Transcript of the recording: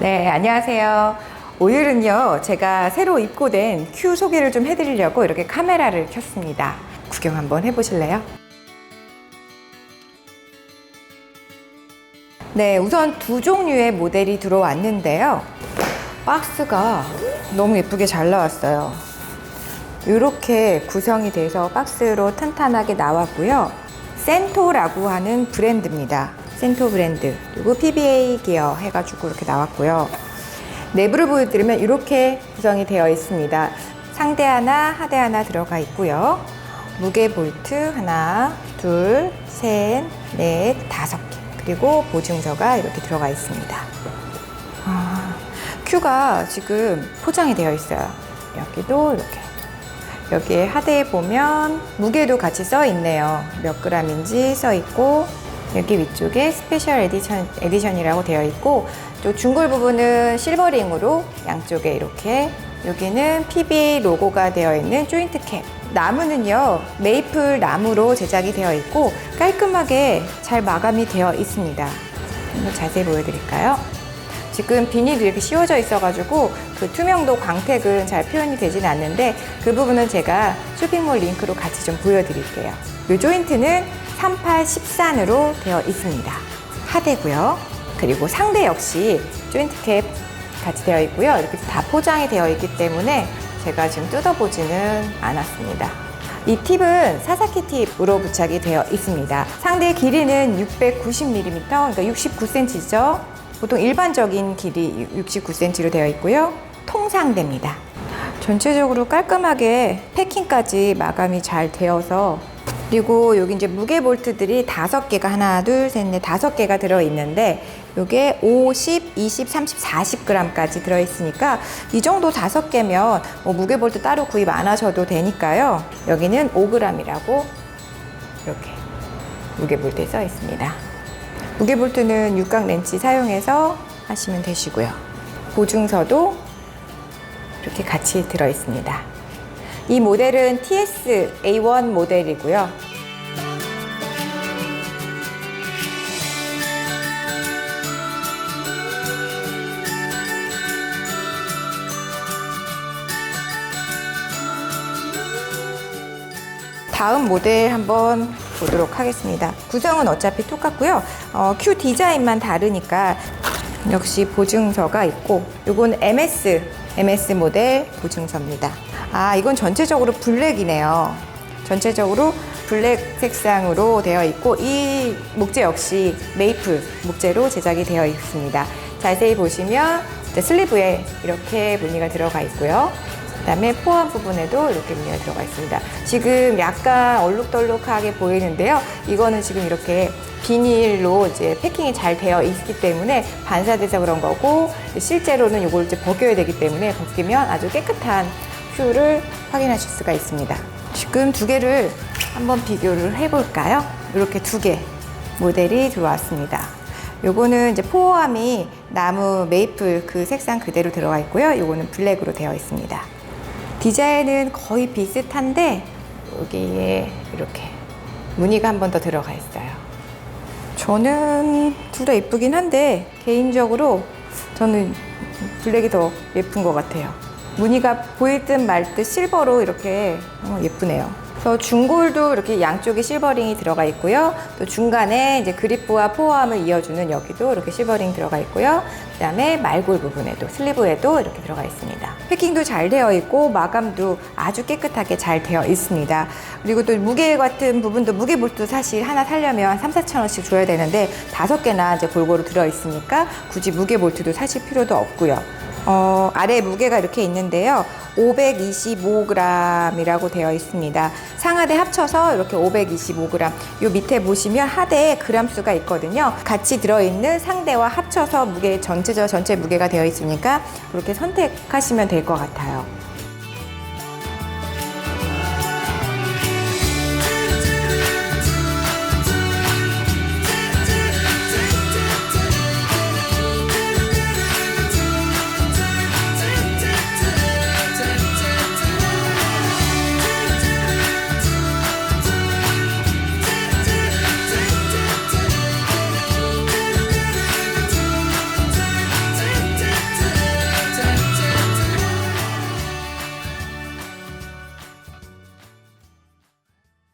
네, 안녕하세요. 오늘은요, 제가 새로 입고된 큐 소개를 좀 해드리려고 이렇게 카메라를 켰습니다. 구경 한번 해보실래요? 네, 우선 두 종류의 모델이 들어왔는데요. 박스가 너무 예쁘게 잘 나왔어요. 이렇게 구성이 돼서 박스로 탄탄하게 나왔고요. 센토라고 하는 브랜드입니다. 센토 브랜드. 그리고 PBA 기어 해가지고 이렇게 나왔고요. 내부를 보여드리면 이렇게 구성이 되어 있습니다. 상대 하나, 하대 하나 들어가 있고요. 무게 볼트 하나, 둘, 셋, 넷, 다섯 개. 그리고 보증서가 이렇게 들어가 있습니다. 아, 큐가 지금 포장이 되어 있어요. 여기도 이렇게. 여기에 하대에 보면 무게도 같이 써 있네요. 몇 그램인지 써 있고 여기 위쪽에 스페셜 에디션, 에디션이라고 되어 있고 또 중골 부분은 실버링으로 양쪽에 이렇게 여기는 PB 로고가 되어 있는 조인트 캡 나무는요 메이플 나무로 제작이 되어 있고 깔끔하게 잘 마감이 되어 있습니다. 한번 자세히 보여드릴까요? 지금 비닐이 이렇게 씌워져 있어가지고 그 투명도 광택은 잘 표현이 되진 않는데 그 부분은 제가 쇼핑몰 링크로 같이 좀 보여드릴게요. 이 조인트는 38, 13으로 되어 있습니다. 하대고요. 그리고 상대 역시 조인트 캡 같이 되어 있고요. 이렇게 다 포장이 되어 있기 때문에 제가 지금 뜯어보지는 않았습니다. 이 팁은 사사키 팁으로 부착이 되어 있습니다. 상대 길이는 690mm, 그러니까 69cm죠. 보통 일반적인 길이 69cm로 되어 있고요. 통상됩니다. 전체적으로 깔끔하게 패킹까지 마감이 잘 되어서 그리고 여기 이제 무게 볼트들이 다섯 개가 하나, 둘, 셋, 넷, 다섯 개가 들어 있는데 이게 50, 20, 30, 40g까지 들어 있으니까 이 정도 다섯 개면 뭐 무게 볼트 따로 구입 안 하셔도 되니까요. 여기는 5g이라고 이렇게 무게 볼트에 써 있습니다. 무게 볼트는 육각 렌치 사용해서 하시면 되시고요. 보증서도 이렇게 같이 들어 있습니다. 이 모델은 TS A1 모델이고요. 다음 모델 한번 보도록 하겠습니다. 구성은 어차피 똑같고요. 어, 큐 디자인만 다르니까 역시 보증서가 있고 이건 MS MS 모델 보증서입니다. 아 이건 전체적으로 블랙이네요. 전체적으로 블랙 색상으로 되어 있고 이 목재 역시 메이플 목재로 제작이 되어 있습니다. 자세히 보시면 슬리브에 이렇게 무늬가 들어가 있고요. 그다음에 포함 부분에도 이렇게 무늬가 들어가 있습니다. 지금 약간 얼룩덜룩하게 보이는데요. 이거는 지금 이렇게 비닐로 이제 패킹이 잘 되어 있기 때문에 반사돼서 그런 거고 실제로는 이걸 이제 벗겨야 되기 때문에 벗기면 아주 깨끗한 큐를 확인하실 수가 있습니다. 지금 두 개를 한번 비교를 해볼까요? 이렇게 두 개 모델이 들어왔습니다. 요거는 이제 포함이 나무 메이플 그 색상 그대로 들어가 있고요. 요거는 블랙으로 되어 있습니다. 디자인은 거의 비슷한데 여기에 이렇게 무늬가 한 번 더 들어가 있어요. 저는 둘 다 예쁘긴 한데 개인적으로 저는 블랙이 더 예쁜 것 같아요. 무늬가 보일 듯 말 듯 실버로 이렇게 어, 예쁘네요. 그래서 중골도 이렇게 양쪽에 실버링이 들어가 있고요. 또 중간에 이제 그립부와 포함을 이어주는 여기도 이렇게 실버링 들어가 있고요. 그 다음에 말골 부분에도 슬리브에도 이렇게 들어가 있습니다. 패킹도 잘 되어 있고 마감도 아주 깨끗하게 잘 되어 있습니다. 그리고 또 무게 같은 부분도 무게 볼도 사실 하나 사려면 3, 4천 원씩 줘야 되는데 다섯 개나 이제 골고루 들어 있으니까 굳이 무게 볼트도 사실 필요도 없고요. 어, 아래 무게가 이렇게 있는데요. 525g이라고 되어 있습니다. 상하대 합쳐서 이렇게 525g. 요 밑에 보시면 하대에 그람 수가 있거든요. 같이 들어있는 상대와 합쳐서 무게 전체적 전체 무게가 되어 있으니까 그렇게 선택하시면 될 것 같아요.